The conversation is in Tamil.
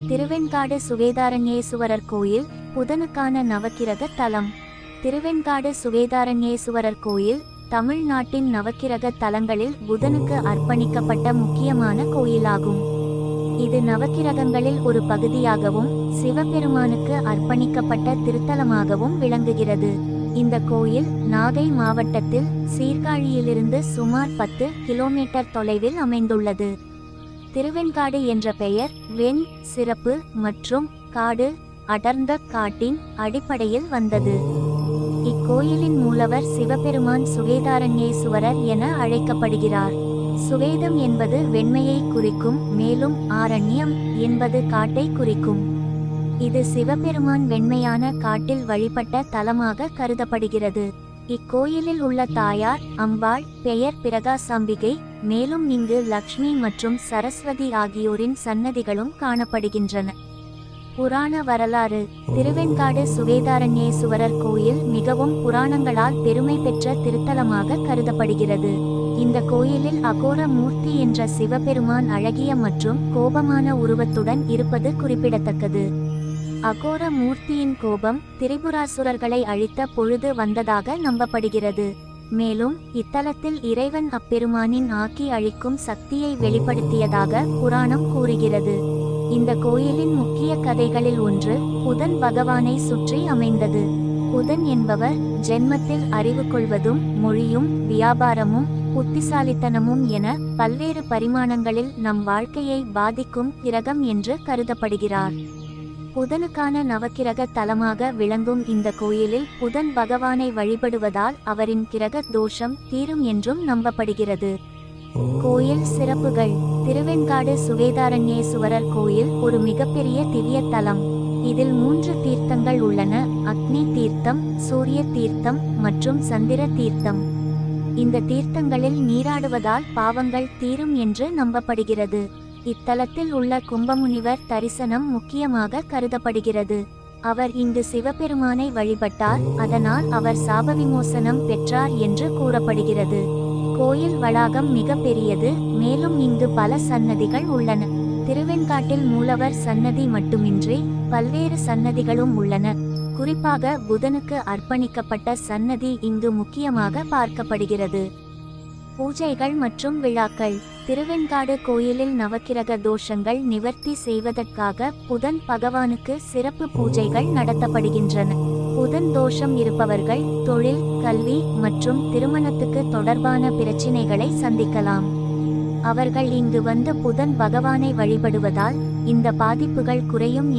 திருவெண்காடு சுவேதாரண்யேசுவரர் கோயில் புதனுக்கான நவக்கிரக தலம். திருவெண்காடு சுவேதாரண்யேசுவரர் கோயில் தமிழ்நாட்டின் நவக்கிரக தலங்களில் புதனுக்கு அர்ப்பணிக்கப்பட்ட முக்கியமான கோயிலாகும். இது நவக்கிரகங்களில் ஒரு பகுதியாகவும் சிவபெருமானுக்கு அர்ப்பணிக்கப்பட்ட திருத்தலமாகவும் விளங்குகிறது. இந்த கோயில் நாகை மாவட்டத்தில் சீர்காழியிலிருந்து சுமார் பத்து கிலோமீட்டர் தொலைவில் அமைந்துள்ளது. திருவெண்காடு என்ற பெயர் வெண் சிறப்பு மற்றும் காடு அடர்ந்த காட்டின் அடிப்படையில் வந்தது. இக்கோயிலின் மூலவர் சிவபெருமான் சுவேதாரண்யேசுவரர் என அழைக்கப்படுகிறார். சுவேதம் என்பது வெண்மையை குறிக்கும் மேலும் ஆரண்யம் என்பது காட்டை குறிக்கும். இது சிவபெருமான் வெண்மையான காட்டில் வழிபட்ட தலமாக கருதப்படுகிறது. இக்கோயிலில் உள்ள தாயார் அம்பாள் பெயர் பிரகாசாம்பிகை மேலும் இங்கு லக்ஷ்மி மற்றும் சரஸ்வதி ஆகியோரின் சன்னதிகளும் காணப்படுகின்றன. புராண வரலாறு திருவெண்காடு சுவேதாரண்யேசுவரர் கோயில் மிகவும் புராணங்களால் பெருமை பெற்ற திருத்தலமாக கருதப்படுகிறது. இந்த கோயிலில் அகோர மூர்த்தி என்ற சிவபெருமான் அழகிய மற்றும் கோபமான உருவத்துடன் இருப்பது குறிப்பிடத்தக்கது. அகோர மூர்த்தியின் கோபம் திரிபுராசுரர்களை அழித்த பொழுது வந்ததாக நம்பப்படுகிறது. மேலும் இத்தலத்தில் இறைவன் அப்பெருமானின் ஆக்கி அழிக்கும் சக்தியை வெளிப்படுத்தியதாக புராணம் கூறுகிறது. இந்த கோயிலின் முக்கிய கதைகளில் ஒன்று புதன் பகவானை சுற்றி அமைந்தது. புதன் என்பவர் ஜென்மத்தில் அறிவு கொள்வதும் மொழியும் வியாபாரமும் புத்திசாலித்தனமும் என பல்வேறு பரிமாணங்களில் நம் வாழ்க்கையை பாதிக்கும் கிரகம் என்று கருதப்படுகிறார். புதனுக்கான நவக்கிரக தலமாக விளங்கும் இந்த கோயிலில் புதன் பகவானை வழிபடுவதால் அவரின் கிரக தோஷம் தீரும் என்றும் நம்பப்படுகிறது. கோயில் சிறப்புகள். திருவெண்காடு சுவேதாரண்யேசுவரர் கோயில் ஒரு மிகப்பெரிய திவ்ய தலம். இதில் மூன்று தீர்த்தங்கள் உள்ளன. அக்னி தீர்த்தம் சூரிய தீர்த்தம் மற்றும் சந்திர தீர்த்தம். இந்த தீர்த்தங்களில் நீராடுவதால் பாவங்கள் தீரும் என்று நம்பப்படுகிறது. இத்தலத்தில் உள்ள கும்பமுனிவர் தரிசனம் முக்கியமாக கருதப்படுகிறது. அவர் இங்கு சிவபெருமானை வழிபட்டார் அதனால் அவர் சாபவிமோசனம் பெற்றார் என்று கூறப்படுகிறது. கோயில் வளாகம் மிக பெரியது மேலும் இங்கு பல சன்னதிகள் உள்ளன. திருவெண்காட்டில் மூலவர் சன்னதி மட்டுமின்றி பல்வேறு சன்னதிகளும் உள்ளன. குறிப்பாக புதனுக்கு அர்ப்பணிக்கப்பட்ட சன்னதி இங்கு முக்கியமாக பார்க்கப்படுகிறது. பூஜைகள் மற்றும் விழாக்கள் திருவெண்காடு கோயிலில் நவக்கிரக தோஷங்கள் நிவர்த்தி செய்வதற்காக புதன் பகவானுக்கு சிறப்பு பூஜைகள் நடத்தப்படுகின்றன. புதன் தோஷம் இருப்பவர்கள் தொழில் கல்வி மற்றும் திருமணத்துக்கு தொடர்பான பிரச்சினைகளை சந்திக்கலாம். அவர்கள் இங்கு வந்து புதன் பகவானை வழிபடுவதால் இந்த பாதிப்புகள் குறையும்